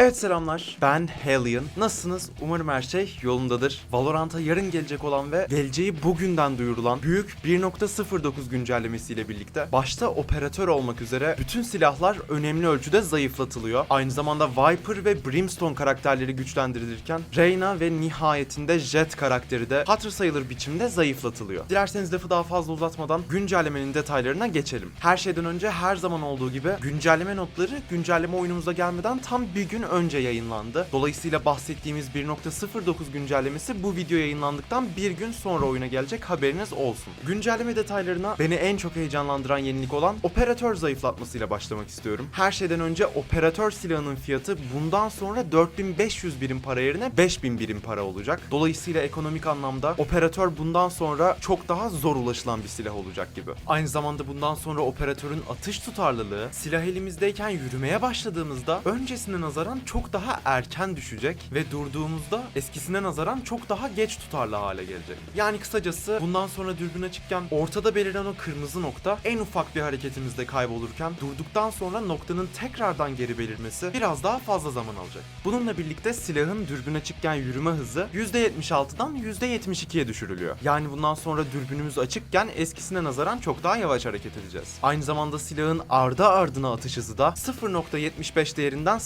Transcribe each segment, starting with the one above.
Evet selamlar. Ben Hellion. Nasılsınız? Umarım her şey yolundadır. Valorant'a yarın gelecek olan ve geleceği bugünden duyurulan büyük 1.09 güncellemesiyle birlikte başta operatör olmak üzere bütün silahlar önemli ölçüde zayıflatılıyor. Aynı zamanda Viper ve Brimstone karakterleri güçlendirilirken Reyna ve nihayetinde Jet karakteri de hatır sayılır biçimde zayıflatılıyor. Dilerseniz lafı daha fazla uzatmadan güncellemenin detaylarına geçelim. Her şeyden önce her zaman olduğu gibi güncelleme notları güncelleme oyunumuza gelmeden tam bir gün önce yayınlandı. Dolayısıyla bahsettiğimiz 1.09 güncellemesi bu video yayınlandıktan bir gün sonra oyuna gelecek haberiniz olsun. Güncelleme detaylarına beni en çok heyecanlandıran yenilik olan operatör zayıflatmasıyla başlamak istiyorum. Her şeyden önce operatör silahının fiyatı bundan sonra 4500 birim para yerine 5000 birim para olacak. Dolayısıyla ekonomik anlamda operatör bundan sonra çok daha zor ulaşılan bir silah olacak gibi. Aynı zamanda bundan sonra operatörün atış tutarlılığı silah elimizdeyken yürümeye başladığımızda öncesine nazaran çok daha erken düşecek ve durduğumuzda eskisine nazaran çok daha geç tutarlı hale gelecek. Yani kısacası bundan sonra dürbün açıkken ortada beliren o kırmızı nokta en ufak bir hareketimizde kaybolurken durduktan sonra noktanın tekrardan geri belirmesi biraz daha fazla zaman alacak. Bununla birlikte silahın dürbün açıkken yürüme hızı %76'dan %72'ye düşürülüyor. Yani bundan sonra dürbünümüz açıkken eskisine nazaran çok daha yavaş hareket edeceğiz. Aynı zamanda silahın ardı ardına atış hızı da 0.75 değerinden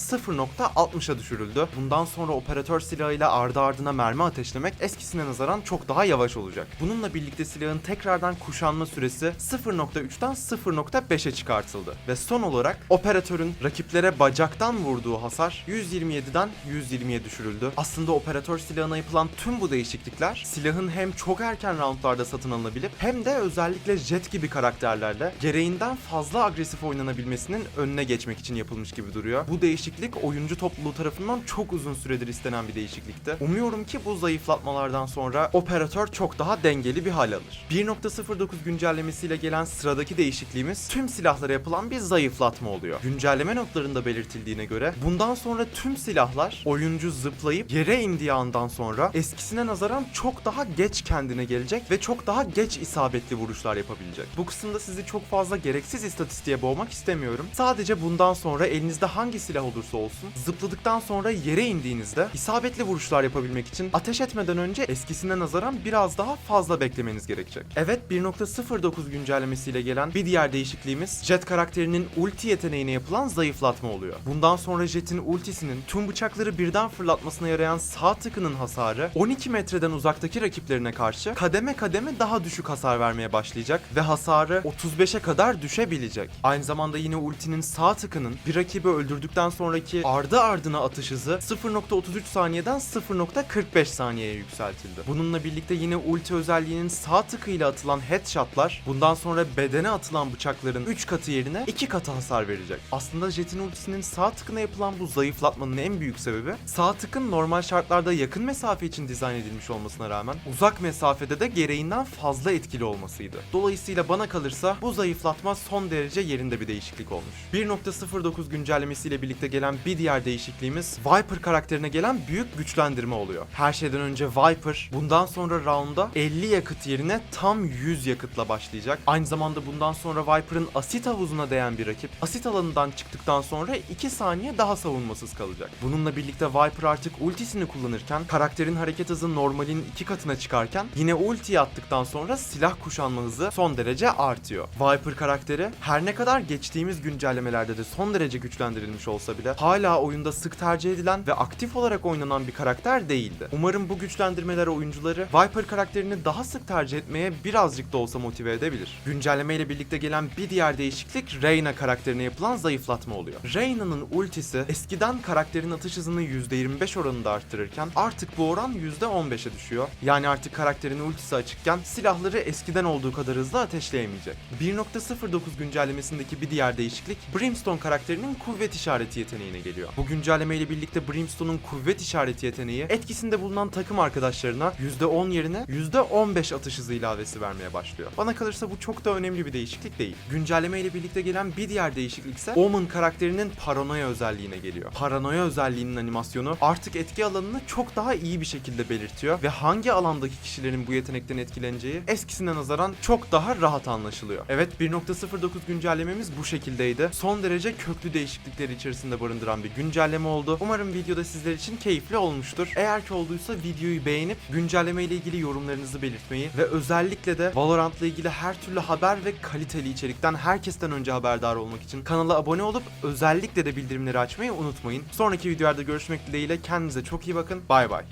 0.60'a düşürüldü. Bundan sonra operatör silahıyla ardı ardına mermi ateşlemek eskisine nazaran çok daha yavaş olacak. Bununla birlikte silahın tekrardan kuşanma süresi 0.3'ten 0.5'e çıkartıldı. Ve son olarak operatörün rakiplere bacaktan vurduğu hasar 127'den 120'ye düşürüldü. Aslında operatör silahına yapılan tüm bu değişiklikler silahın hem çok erken roundlarda satın alınabilip hem de özellikle Jet gibi karakterlerle gereğinden fazla agresif oynanabilmesinin önüne geçmek için yapılmış gibi duruyor. Bu değişiklik oyuncu topluluğu tarafından çok uzun süredir istenen bir değişiklikti. Umuyorum ki bu zayıflatmalardan sonra operatör çok daha dengeli bir hal alır. 1.09 güncellemesiyle gelen sıradaki değişikliğimiz tüm silahlara yapılan bir zayıflatma oluyor. Güncelleme notlarında belirtildiğine göre bundan sonra tüm silahlar oyuncu zıplayıp yere indiği andan sonra eskisine nazaran çok daha geç kendine gelecek ve çok daha geç isabetli vuruşlar yapabilecek. Bu kısımda sizi çok fazla gereksiz istatistiğe boğmak istemiyorum. Sadece bundan sonra elinizde hangi silah olursa olsun zıpladıktan sonra yere indiğinizde isabetli vuruşlar yapabilmek için ateş etmeden önce eskisine nazaran biraz daha fazla beklemeniz gerekecek. Evet 1.09 güncellemesiyle gelen bir diğer değişikliğimiz Jet karakterinin ulti yeteneğine yapılan zayıflatma oluyor. Bundan sonra Jet'in ultisinin tüm bıçakları birden fırlatmasına yarayan sağ tıkının hasarı 12 metreden uzaktaki rakiplerine karşı kademe kademe daha düşük hasar vermeye başlayacak ve hasarı 35'e kadar düşebilecek. Aynı zamanda yine ultinin sağ tıkının bir rakibi öldürdükten sonraki ardı ardına atış hızı 0.33 saniyeden 0.45 saniyeye yükseltildi. Bununla birlikte yine ulti özelliğinin sağ tıkıyla atılan headshotlar bundan sonra bedene atılan bıçakların 3 katı yerine 2 katı hasar verecek. Aslında Jet'in ultisinin sağ tıkına yapılan bu zayıflatmanın en büyük sebebi sağ tıkın normal şartlarda yakın mesafe için dizayn edilmiş olmasına rağmen uzak mesafede de gereğinden fazla etkili olmasıydı. Dolayısıyla bana kalırsa bu zayıflatma son derece yerinde bir değişiklik olmuş. 1.09 güncellemesiyle birlikte gelen bir diğer değişikliğimiz Viper karakterine gelen büyük güçlendirme oluyor. Her şeyden önce Viper bundan sonra roundda 50 yakıt yerine tam 100 yakıtla başlayacak. Aynı zamanda bundan sonra Viper'ın asit havuzuna değen bir rakip asit alanından çıktıktan sonra 2 saniye daha savunmasız kalacak. Bununla birlikte Viper artık ultisini kullanırken karakterin hareket hızı normalin 2 katına çıkarken yine ultiyi attıktan sonra silah kuşanma hızı son derece artıyor. Viper karakteri her ne kadar geçtiğimiz güncellemelerde de son derece güçlendirilmiş olsa bile hala oyunda sık tercih edilen ve aktif olarak oynanan bir karakter değildi. Umarım bu güçlendirmeler oyuncuları Viper karakterini daha sık tercih etmeye birazcık da olsa motive edebilir. Güncelleme ile birlikte gelen bir diğer değişiklik Reyna karakterine yapılan zayıflatma oluyor. Reyna'nın ultisi eskiden karakterin atış hızını %25 oranında arttırırken artık bu oran %15'e düşüyor. Yani artık karakterin ultisi açıkken silahları eskiden olduğu kadar hızlı ateşleyemeyecek. 1.09 güncellemesindeki bir diğer değişiklik Brimstone karakterinin kuvvet işareti yeteneğine geliyor. Bu güncelleme ile birlikte Brimstone'un kuvvet işareti yeteneği etkisinde bulunan takım arkadaşlarına %10 yerine %15 atış hızı ilavesi vermeye başlıyor. Bana kalırsa bu çok da önemli bir değişiklik değil. Güncelleme ile birlikte gelen bir diğer değişiklik ise Omen karakterinin paranoya özelliğine geliyor. Paranoya özelliğinin animasyonu artık etki alanını çok daha iyi bir şekilde belirtiyor ve hangi alandaki kişilerin bu yetenekten etkileneceği eskisine nazaran çok daha rahat anlaşılıyor. Evet 1.09 güncellememiz bu şekildeydi. Son derece köklü değişiklikleri içerisinde barındıran bir güncelleme oldu. Umarım videoda sizler için keyifli olmuştur. Eğer ki olduysa videoyu beğenip güncelleme ile ilgili yorumlarınızı belirtmeyi ve özellikle de Valorant'la ilgili her türlü haber ve kaliteli içerikten herkesten önce haberdar olmak için kanala abone olup özellikle de bildirimleri açmayı unutmayın. Sonraki videolarda görüşmek dileğiyle kendinize çok iyi bakın. Bay bay.